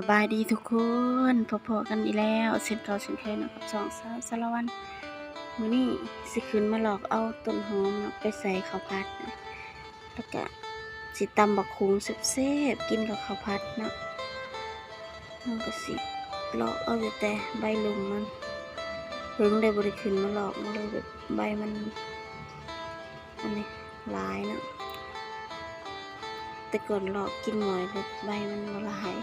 สบายดีทุกคนพอๆกันอีกแล้วเส้นเก่าเส้นเคยนาะกับสองสาวสารวันมื้อนี้สิขึ้นมาหลอกเอาต้นหอมนะไปใส่ข้าวผัดนะแล้วก็สิตำบักคุงแซ่บกินกับข้าวผัดนะมันก็สิหลอกเอาอแต่ใบลุมมันเพิ่งได้บริขึ้นมาหลอกมาเลยแบบใบมันอันนี้ลายนะแต่ก่อนหลอกกินหน่อยเลยใบมันบ่หลาย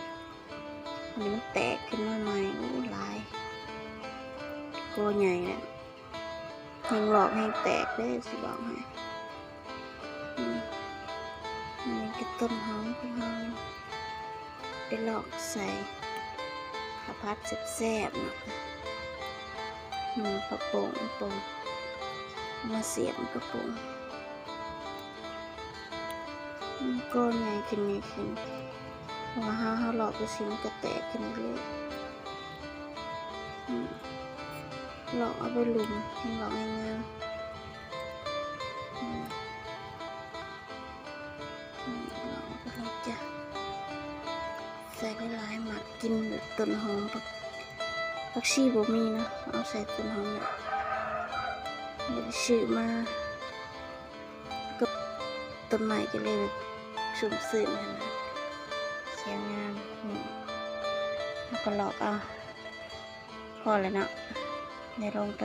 นนี้มันแตกขึ้นมาใหม่โอ้ลายโกใหญ่แหละแหงหลอกแหงแตกได้สิบอกให้อืมอันนี้ก็ต้นหอมของเราไปหลอกใส่ข้าวผัดแซ่บๆนะหนูกระโปรงโปรงมาเสียบกระโปรงอืมโกใหญ่ขึ้นใหญ่ขึ้น เพราะว่าห้าห้าหลอกไปสิมันก็แตกขึ้นเลยอืมหลอกเอาไปหลุมให้หลอกง่ายๆหลอกไปเลยจ้ะใส่ได้หลายหมักกินต้นหอมผักผักชีบ่มีนะเอาใส่ต้นหอมเนี่ยเดี๋ยวซื้อมาก็ต้นไม้ก็เลยแบบชุ่มซื่นขนาด เสียงงามนี่แล้วก็หลอกเอาพอแล้วเนาะในลงไป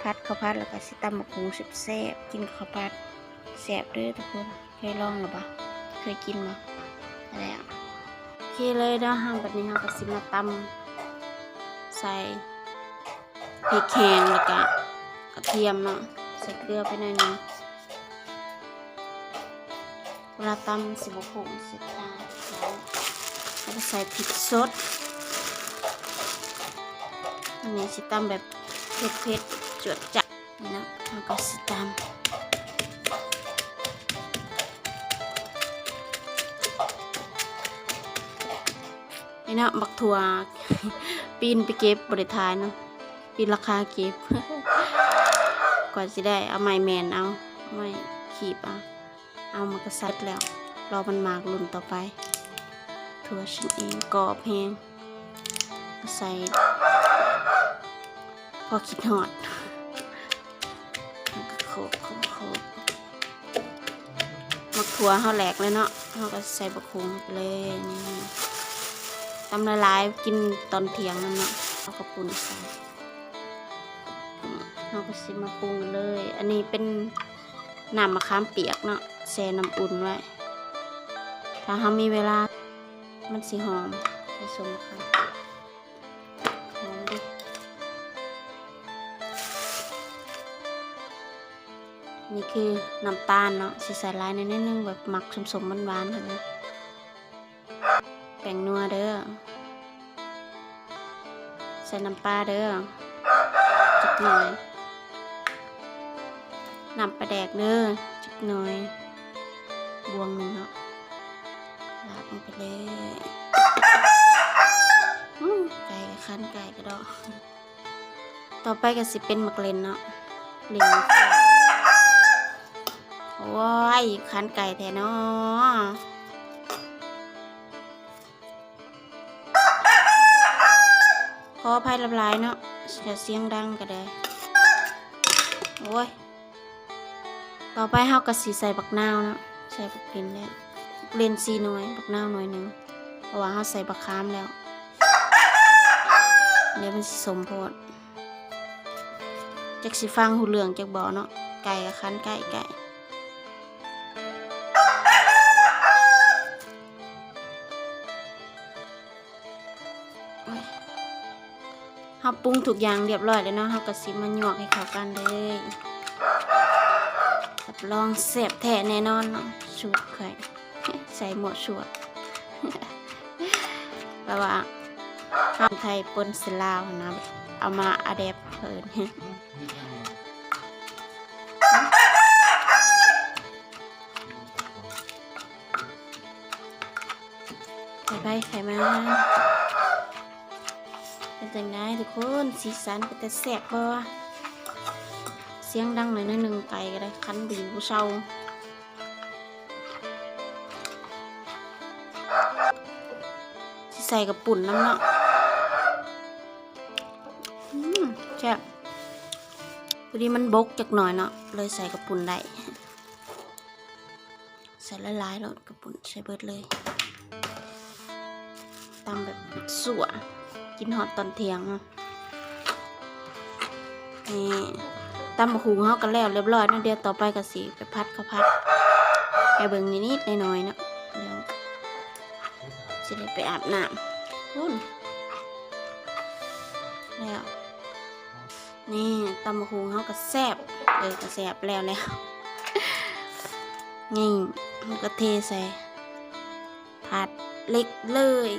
พัดข้าวพัดแล้วก็สิตำหมกหมูสุดแซ่บกินกับข้าวพัดแซ่บด้วยทุกคนเคยลองหรือเปล่าเคยกินมั้อะไรอะโอเคเลยเนาะห้างแบบนี้เราก็สิมาตำใส่พริกแห้งแล้วก็กระเทียมเนาะใส่เกลือไปหน่อยนึงเวลาตำสิบผงเสร็จแล้ว แล้วก็ใส่พริกสดอันนี้สิตำแบบเผ็ดๆจวดจัดนี่นะแล้วก็สิตำนี่นะบักถั่วปีนไปเก็บบริทายเนาะปีนราคาเก็บกว่าจะได้เอาไม้แมนเอาไม้ขีบเอาเอามากระซัดแล้ว รอมันหมากลุ่นต่อไป ถั่วฉันเองกรอบแพงใส่พอคิดหอดแล้วก็โขกโขกโขกมักถั่วเขาแหลกเลยเนาะเขาก็ใส่บะคุงไปเลยนี่ตำละลายๆกินตอนเที่ยงนั่นเนาะเอากระปุนใส่เราก็สิมาปรุงเลย อันนี้เป็นน้ำมะขามเปียกเนาะแช่น้ำอุ่นไว้ ถ้าเรามีเวลา มันสิหอมใส่สมมะหอมดินี่คือน้ำตาลเนาะสิใส่ลายในนิดนึงแบบหมักสมๆหวานๆเถอะนะแป้งนัวเด้อใส่น้ำปลาเด้อจักหน่อยนำปลาแดกเด้อจักหน่อย บวงหนึ่งเนาะ ลาดลงไปเลยไก่กับคันไก่กระดอก ต่อไปก็สิเป็นหมักเลนเนาะเลนว้ายคันไก่แท้เนาะขออภัยลำลายเนาะจะเสียงดังก็ได้โอ้ย ต่อไปเฮาก็สิใส่บักนาวเนาะใส่บักเล่นแล้ว เลนสีหน่วยบักนาวหน่วยหนึ่งเพราะว่าเฮาใส่บักคามแล้ว เดี๋ยวมันสิสมโพดจักสิฟังหูเหลืองจักบ่เนาะไก่กับคันไก่ไก่เฮาปรุงทุกอย่างเรียบร้อยแล้วเนาะเฮาก็สิมาหยวกให้เขากันเลยรับรองเสพแท้แน่นอนเนาะสูตรไข่ ส่หมวดสวดแปลว่าข้าวไทยปนสลาวนะ เอามาอะแดปเพิ่นไข่ไปไข่มาเป็นจังไดทุกคนสีสันเป็นแต่แซ่บบ่เสียงดังหน่อยหนิดนึงไก่ก็ได้คันบีบเศร้า ใส่กับปุ่นน้ำเนาะอืมแซ่บพอดีมันบกจักหน่อยเนาะเลยใส่กับปุ่นได้ใส่ละลายแล้วกับปุ่นใส่เบิดเลยตำแบบสัวกินหอดตอนเที่ยงเนาะนี่ตำบักหุงเขากันแล้วเรียบร้อยนะเดี๋ยวต่อไปก็สิไปพัดข้าพัดไปเบิ่งนิดๆหน่อยๆเนาะ จะได้ไปอาบน้ำพุ่นแล้วนี่ตำบักหุงเขาก็แซ่บเออก็แซ่บแล้วแล้วนี่มันก็เทใส่ผัดเล็กเลย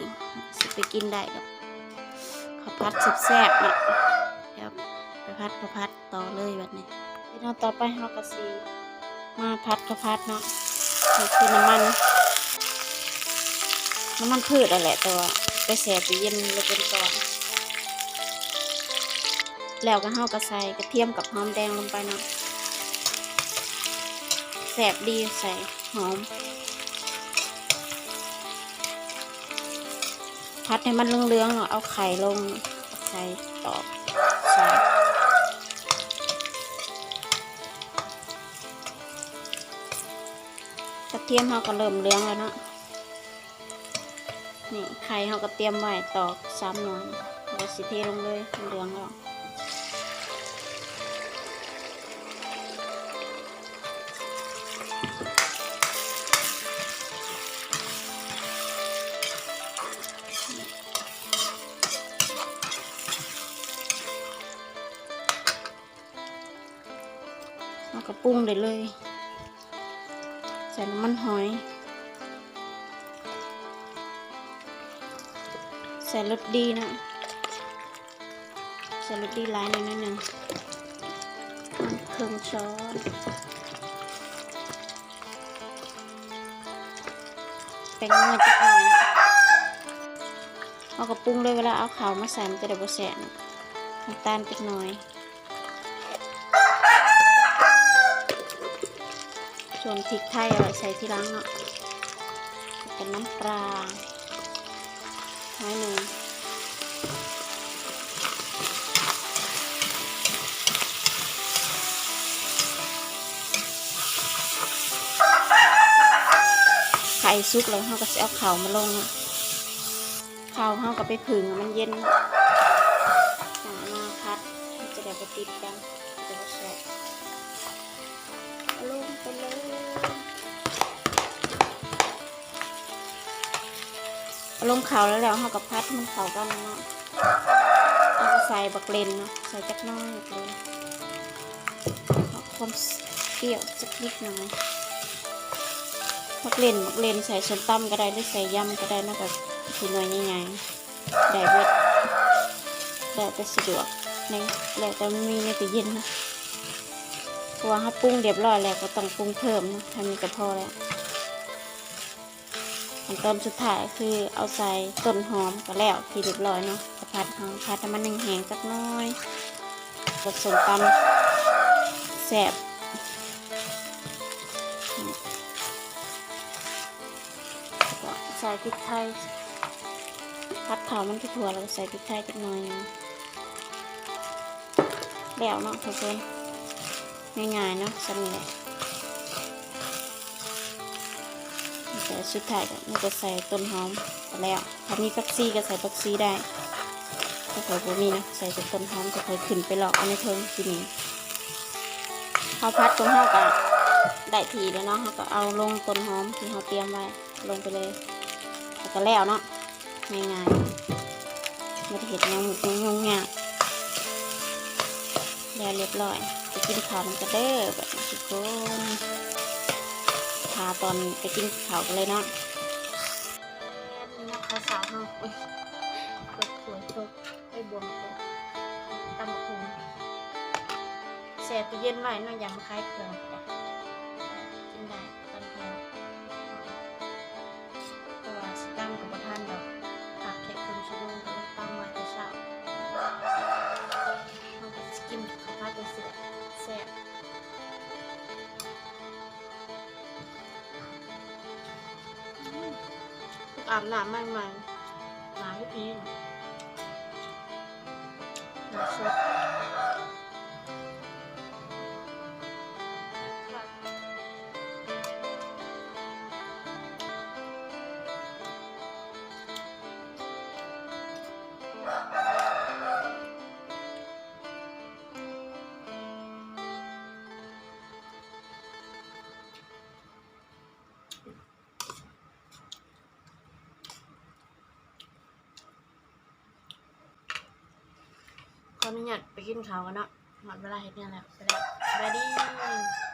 สิไปกินได้กับข้าวผัดแซ่บๆเนี่ยเดี๋ยวไปพัดข้าวผัดต่อเลยแบบนี้เดี๋ยวต่อไปเขาก็สีมาพัดข้าวผัดเนาะนี่คือน้ำมัน น้ำมันพืชอะไรแต่ว่าไปแช่ตู้เย็นเลยเป็นก่อน แล้วก็เฮาก็ใส่กระเทียมกับหอมแดงลงไปเนาะแสบดีใส่หอมพัดให้มันเลืองๆเนาะเอาไข่ลงใส่ตอกใส่กระเทียมเฮาก็เริ่มเลืองแล้วเนาะ นี่ไข่เฮาก็เตรียมไว้ตอกซ้ำหน่อยเดี๋ยวสิเทลงเลยมันเหลืองแล้วเราก็ปรุงได้เลย ใส่น้ำมันหอย ส่รสดีนะ ใส่รสดีหลายหน่อยนิดนึงเครึ่องช้อนเป็นเงินจักหน่อยนะเราก็ปรุงเลยเวลาเอาขาวมาใส่มันจะได้บแสนน้ำตาลจักหน่อย ส่วนพริกไทยเอาไว้ใส่ที่หล้างเนาะเป็นน้ำปลา น้อยหนึ่งไข่ซุกแล้วเขาก็จะเอาข่าวมาลงเข่าวเขาก็ไปผึ่งมันเย็นหามาพัดจะได้ไปติดกัน ลงเขาแล้วแล้วเขากับพัดมันเขากันเนาะเราใส่บักเลนเนาะใส่จักน้อยเลยเอาความเปรี้ยวสักนิดหน่อยบักเลนบักเลนใส่ส้มตำก็ได้หรือใส่ยำก็ได้นะแบบคือหน่วยใหญ่ๆได้เวทได้แต่สะดวกในแล้วแต่มันมีในตู้เย็นนะเพราะว่าถ้าปรุงเรียบร้อยแล้วก็ต้องปรุงเพิ่มนะทำนี้ก็พอแล้ว ขั้นตอนสุดท้ายคือเอาใส่ต้นหอมก็แล้วที่เรียบร้อยเนาะก็ผัดหอมผัดให้มันแห้งๆสักน้อยผสมตำแซบใส่พริกไทยผัดขาวมันที่ถั่วแล้วก็ใส่พริกไทยจักหน่อยหนึ่งแล้วเนาะทุกคนง่ายๆเนาะสำเร็จ สุดท้ายก็จะใส่ต้นหอมไปแล้วถ้ามีฟักซี่ก็ใส่ฟักซี่ได้ถ้าใส่บะมีนะใส่ต่ต้นหอมจะค่อยขึ้นไปหลอกเอาในเทิงทีนี้ข้าวพัดของเราก็ได้ทีแล้วเนาะเราก็เอาลงต้นหอมที่เราเตรียมไว้ลงไปเลยแล้วก็แล้วเนาะง่ายๆไม่ได้เห็นงงงงงยากแล้วเรียบร้อยไปกินข้าวมันก็เด้อแบบนี้ทุกคน พาตอนไปกินข้าวกันเลยเนาะนี่นะข้าวสาวเนาอุ้ยกดสวยตกให้บวมตกตำบักหุ่งแช่ตู้เย็นไว้เนาะอย่างคล้ายเครื่อง อาบน้ำใหม่ใหม่ล้างอีกสด เนี่ยไปกินข้าวกันเนาะหมดเวลาเฮ็ดงานแล้วไปแล้วสวัสดี